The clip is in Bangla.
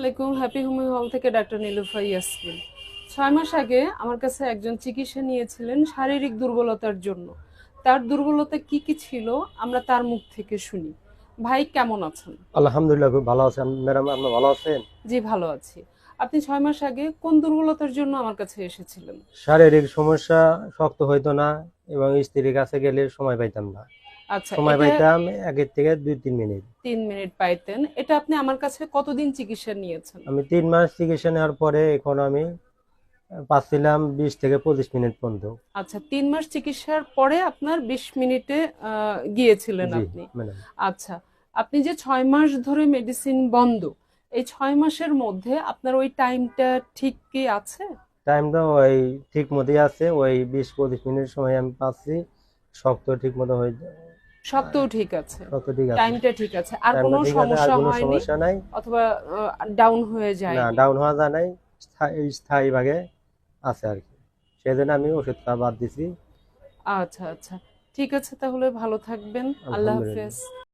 আলাইকুম হ্যাপি হোমি হল থেকে ডাক্তার নীলুফা ইয়াসমিন ছয় মাস আগে আমার কাছে একজন চিকিৎসা নিয়েছিলেন শারীরিক দুর্বলতার জন্য। তার দুর্বলতা কি কি ছিল আমরা তার মুখ থেকে শুনি। ভাই কেমন আছেন? আলহামদুলিল্লাহ খুব ভালো আছেন ম্যাডাম আপনি ভালো আছেন? জি ভালো আছি। আপনি ছয় মাস আগে কোন দুর্বলতার জন্য আমার কাছে এসেছিলেন? শারীরিক সমস্যা শক্ত হইতো না এবং স্ত্রীর কাছে গেলে সময় পাইতাম না। সময় পাইতাম আগের থেকে দুই তিন মিনিট। তিন মিনিট পাইতেন। এটা আপনি আমার কাছে কতদিন চিকিৎসা নিয়েছেন? আমি তিন মাস চিকিৎসা নেওয়ার পরে এখন আমি পাচ্ছিলাম বিশ থেকে পঁচিশ মিনিট পর্যন্ত। আচ্ছা তিন মাস চিকিৎসার পরে আপনার বিশ মিনিটে গিয়েছিলেন আপনি। আচ্ছা আপনি যে ছয় মাস ধরে মেডিসিন বন্ধ এই ছয় মাসের মধ্যে আপনার ওই টাইমটা ঠিক কি আছে? টাইমটা ওই ঠিক মতোই আছে। ওই বিশ পঁচিশ মিনিট সময় আমি পাচ্ছি। শক্ত ঠিক মতো হয়ে সবটাও ঠিক আছে। শক্ত ঠিক আছে। টাইমটা ঠিক আছে। আর কোনো সমস্যা হয়নি? নাই। অথবা ডাউন হয়ে যায় না ডাউন হওয়া যায় নাই। স্থায়ী ভাগে আছে আর কি। সেজন্য আমি ওষুধ খাওয়া বাদ দিছি। আচ্ছা আচ্ছা। ঠিক আছে তাহলে ভালো থাকবেন। আল্লাহ হাফেজ।